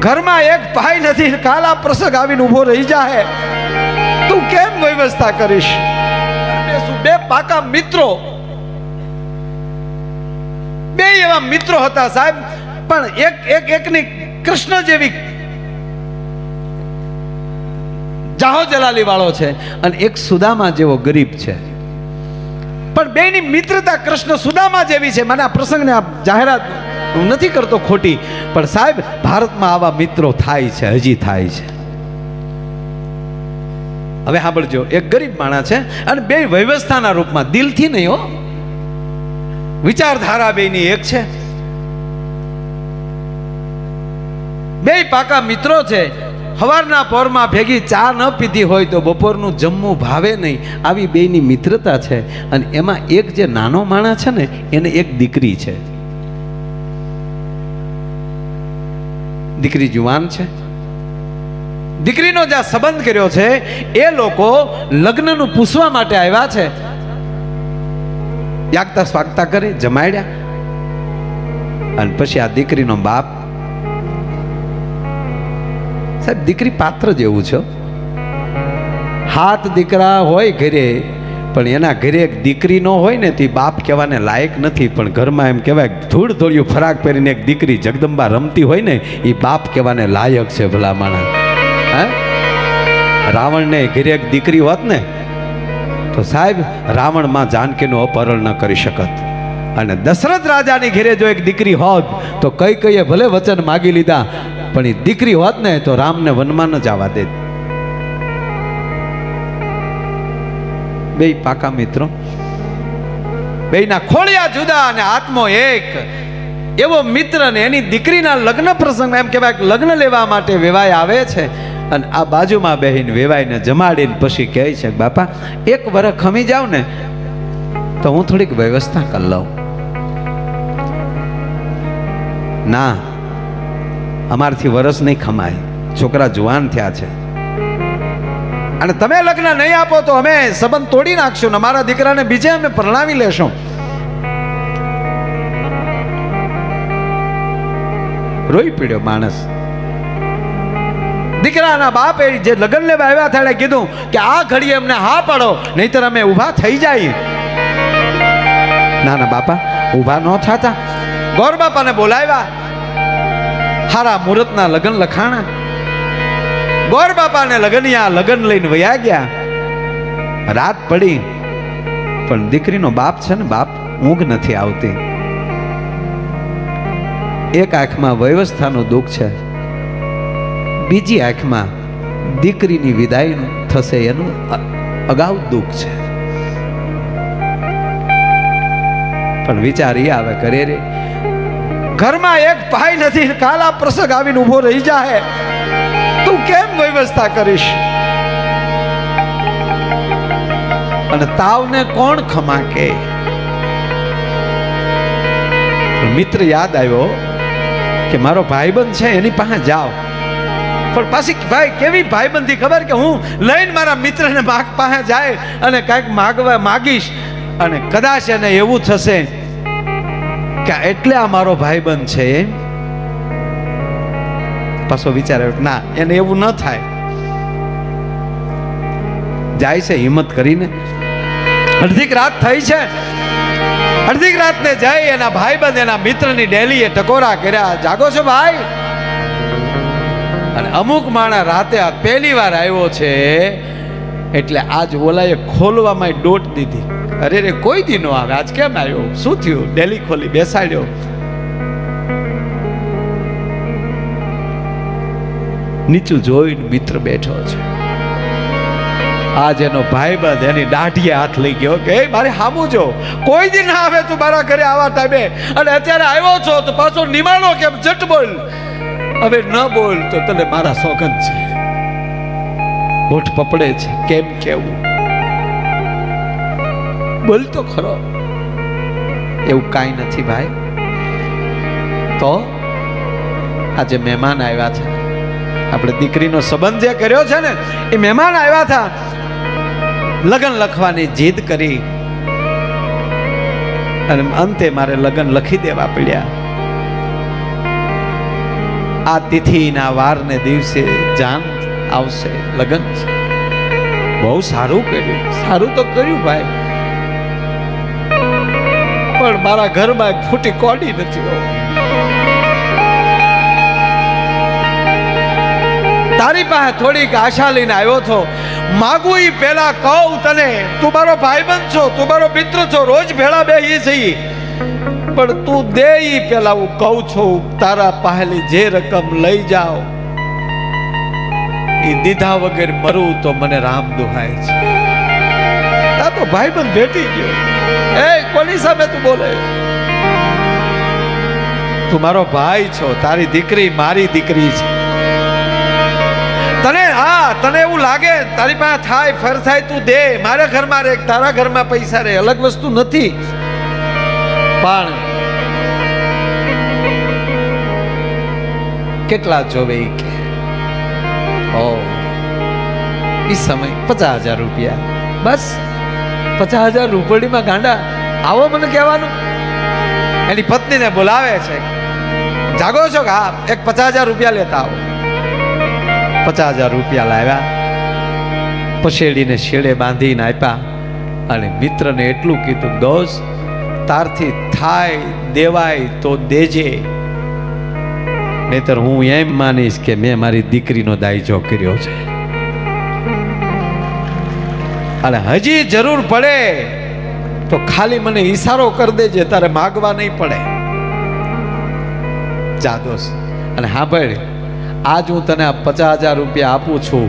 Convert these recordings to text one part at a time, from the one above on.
ઘરમાં એક ભાઈ નથી, કાલા પ્રસંગ આવીને ઊભો રહી જાય તું કેમ વ્યવસ્થા કરીશ? બે પાકા મિત્રો? બે એવા મિત્રો હતા સાહેબ, પણ એક એક, એકની કૃષ્ણ જેવી જાહો જલાલી વાળો છે અને એક સુદામા જેવો ગરીબ છે. પણ બેની મિત્રતા કૃષ્ણ સુદામા જેવી છે. મને આ પ્રસંગને આ જાહેરાત હું નથી કરતો ખોટી, પણ સાહેબ, ભારતમાં આવા મિત્રો થાય છે, હજી થાય છે. હવે સાંભળજો, એક ગરીબ માણસ છે અને બે વ્યવસ્થાના રૂપમાં, દિલથી નહીં હો. વિચારધારા બેની એક છે. બે પાકા મિત્રો છે સવારના પોરમાં ભેગી ચા ન પીધી હોય તો બપોરનું જમવું ભાવે નહીં. આવી બેની મિત્રતા છે અને એમાં એક જે નાનો માણસ છે ને, એને એક દીકરી છે. દીકરી જુવાન છે. દીકરીનો જ્યાં સંબંધ કર્યો છે, એ લોકો લગ્નનું પૂછવા માટે આવ્યા છે. યાગતા સ્વાગતા કરી, જમાડ્યા. અને પછી આ દીકરીનો બાપ. સાહેબ, દીકરી પાત્ર જેવું છે હાથ દીકરા હોય ઘરે પણ એના ઘરે એક દીકરી ન હોય ને તે બાપ કહેવાને લાયક નથી, પણ ઘરમાં એમ કહેવાય ધૂળ ધોળિયું ફરાક પહેરીને એક દીકરી જગદંબા રમતી હોય ને એ બાપ કહેવાને લાયક છે ભલા માણસ. હે? રાવણને ઘરે એક દીકરી હોત ને, તો સાહેબ, રાવણમાં જાનકીનું અપહરણ ન કરી શકત. અને દશરથ રાજાની ઘેરે જો એક દીકરી હોત, તો કઈ કઈએ ભલે વચન માગી લીધા, પણ એ દીકરી હોત ને, તો રામને વનમાં ન જવા દે બે પાકા મિત્રો. બેયના ખોળિયા જુદા અને આત્મો એક. એવો મિત્ર ને એની દીકરીના લગ્ન પ્રસંગ એમ કહેવાય લગ્ન લેવા માટે વેવાય આવે છે. અને આ બાજુમાં બેહીને વેવાઈને જમાડીને પછી કહે છે, બાપા, એક વરસ ખમી જાવ ને તો હું થોડીક વ્યવસ્થા કરી લઉં. ના, અમારથી વરસ નહીં ખમાય. છોકરા જુવાન થયા છે. અને તમે લગ્ન નહીં આપો તો અમે સંબંધ તોડી નાખશું ને દીકરાને બીજે અમે પરણાવી લેશું. રોઈ પીડ્યો માણસ. દીકરાના બાપે જે લગ્ન લેવા આવ્યા હતા કીધું કે આ ઘડીએ અમને હા પાડો, નહીતર અમે ઊભા થઈ જાય. ના ના બાપા, ઊભા ન થતા. ગોર બાપાને બોલાવ્યા. હારા મુહૂર્તના લગ્ન લખાણા. ગોર બાપાને લગનિયા લગન લઈને વયા ગયા. રાત પડી, પણ દીકરીનો બાપ છે ને બાપ ઊંઘ નથી આવતી. એક આંખમાં વ્યવસ્થાનું દુઃખ છે. બીજી આંખમાં દીકરીની વિદાય થશે એનું અગાઉ દુઃખ છે. પણ વિચાર એ આવે, કરે રે. ઘરમાં એક ભાઈ નથી, કાલા પ્રસંગ આવીને ઊભો રહી જાય તું કેમ વ્યવસ્થા કરીશ? અને તાવને કોણ ખમા કે? મિત્ર યાદ આવ્યો કે મારો ભાઈબંધ છે, એની પાસે જાઓ. પણ પાછી ભાઈ, કેવી ભાઈબંધી ખબર કે હું લઈને મારા મિત્રને માગ પાસે જાય અને કાંઈક માગવા માગીશ? અને કદાચ એને એવું થશે કે એટલે આ મારો ભાઈબંધ છે એમ? પાછો વિચાર ના, એને એવું ન થાય. જાય છે, હિંમત કરીને. અડધીક રાત થઈ છે. અડધીક રાતને જઈ એના ભાઈબંધ, એના મિત્રની ડેલીએ ટકોરા કર્યા. જાગો છો ભાઈ? અને અમુક માણસ રાતે આ પહેલી વાર આવ્યો છે, એટલે આજ ઓલાએ ખોલવામાં ડોટ દીધી. અરે રે કોઈ દી નો આવે. આજ કેમ આવ્યો? શું થયું? ડેલી ખોલી બેસાડ્યો. નીચું જોઈને મિત્ર બેઠો છે. આજ એનો ભાઈબંધ એની દાઢીએ હાથ લઈ ગયો કે મારે હામું જો. કોઈ દી ના આવે તું મારા ઘરે આવા ટાઈમે. અને અત્યારે આવ્યો છો તો પાછો નિમાણો કેમ? જટ બોલ. હવે ન બોલ તો તને મારા સોગંદ છે. હોઠ પપડે છે, કેમ કેવું? બોલ તો ખરો. એવું કાંઈ નથી ભાઈ. તો? આજે મહેમાન આવ્યા છે. આપણે દીકરીનો સંબંધ જે કર્યો છે ને, એ મહેમાન આવ્યા હતા લગ્ન લખવાની જીદ કરી. અને અંતે મારે લગ્ન લખી દેવા પડ્યા. આ તિથિના વારને દિવસે જાન આવશે, લગ્ન છે. બહુ સારું કર્યું. સારું તો કર્યું ભાઈ. પણ મારા ઘરમાં ફૂટી કોડી નથી તારી પાસે થોડીક આશા લઈને આવ્યો છો. માગું એ પેલા કહું તને, તું મારો ભાઈબંધ છો, તું મારો મિત્ર છો, રોજ ભેળા બે છીએ પણ તું દે એ પેલા હું કહું છું, તારા પહેલી જે રકમ લઈ જાઓ, એ દીધા વગર મરું તો મને રામ દુહાય છે. આ તો ભાઈબંધ ભેટી ગયો. એ, કોની સામે તું બોલે? તું મારો ભાઈ છો, તારી દીકરી મારી દીકરી છે. તને એવું લાગે, તારી પાસે થાય, ફર થાય, તું દે, મારા ઘરમાં રે તારા ઘરમાં પૈસા રે અલગ વસ્તુ નથી. પણ કેટલા જોવે કે? ઓ, ઈ સમય પચાસ હજાર રૂપિયા. બસ, પચાસ હજાર રૂપડીમાં ગાંડા. આવો મને કહેવાનું. એની પત્નીને બોલાવે છે. જાગો છો કે હા, એક પચાસ હજાર રૂપિયા લેતા આવો. પચાસ હજાર રૂપિયા લાવ્યા. પછેડીને શેડે બાંધીને આપ્યા. અને મિત્રને એટલું કીધું દોસ્ત તારથી થાય, દેવાય તો દેજે. નહીતર હું એમ માનીશ કે મેં મારી દીકરીનો દાયજો કર્યો છે. અને હજી જરૂર પડે. તો ખાલી મને ઈશારો કરી દેજે, તારે માગવા નહીં પડે. જા દોસ્ત. અને હા ભાઈ આજ હું તને પચાસ હજાર રૂપિયા આપું છું.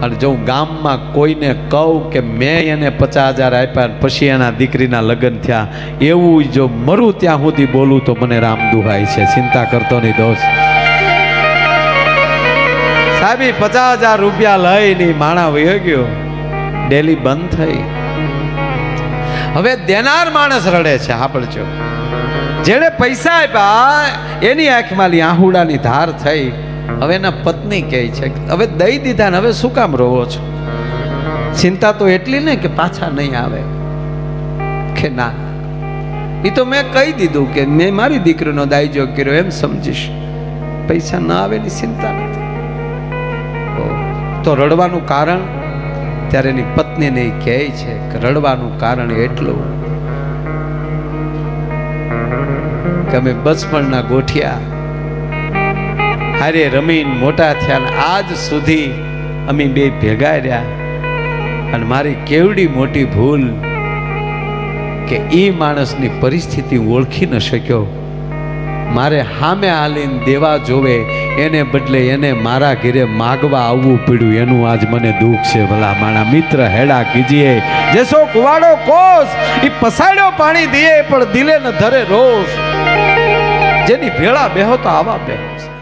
અને જો હું ગામમાં કોઈને કહું કે મેં એને પચાસ હજાર આપ્યા પછી એના દીકરીના લગ્ન થયા, એવું જો મરું ત્યાં સુધી બોલું તો મને રામ દુહાય છે. ચિંતા કરતો નહીં દોસ્ત. સાહેબી, પચાસ હજાર રૂપિયા લઈને માણા વયો ગયો. ડેલી બંધ થઈ. હવે દેનાર માણસ રડે છે, સાંભળજો. જેણે પૈસા આપ્યા, એની આંખમાં આહુડાની ધાર થઈ. હવે એના પત્ની કહે છે હવે દઈ દીધા ને હવે શું કામ રોવો છો? ચિંતા તો એટલી ને કે પાછા નહીં આવે. કે ના. એ તો મેં કહી દીધું કે મેં મારી દીકરીનો દાયજો કર્યો, એમ સમજીશ. પૈસા ના આવે ની ચિંતા નથી. તો રડવાનું કારણ? ત્યારે એની પત્નીને ઈ કહે છે કે રડવાનું કારણ એટલું કે અમે બચપણના ગોઠિયા હારે રમીન મોટા થયા ને આજ સુધી અમે બે ભેગા રહ્યા. અને મારી કેવડી મોટી ભૂલ કે એ માણસની પરિસ્થિતિ ઓળખી ન શક્યો. મારે હામે હાલીને દેવા જોવે, એને બદલે એને મારા ઘરે માગવા આવવું પડ્યું. એનું આજ મને દુઃખ છે, ભલા માણા મિત્ર હેડા કીજીએ. જેસો કુવાડો કોસ એ પસાડ્યો પાણી દીએ, પણ દિલે ન ધરે રોષ. જેની ભેળા બેહો તો આવા બેહો છે.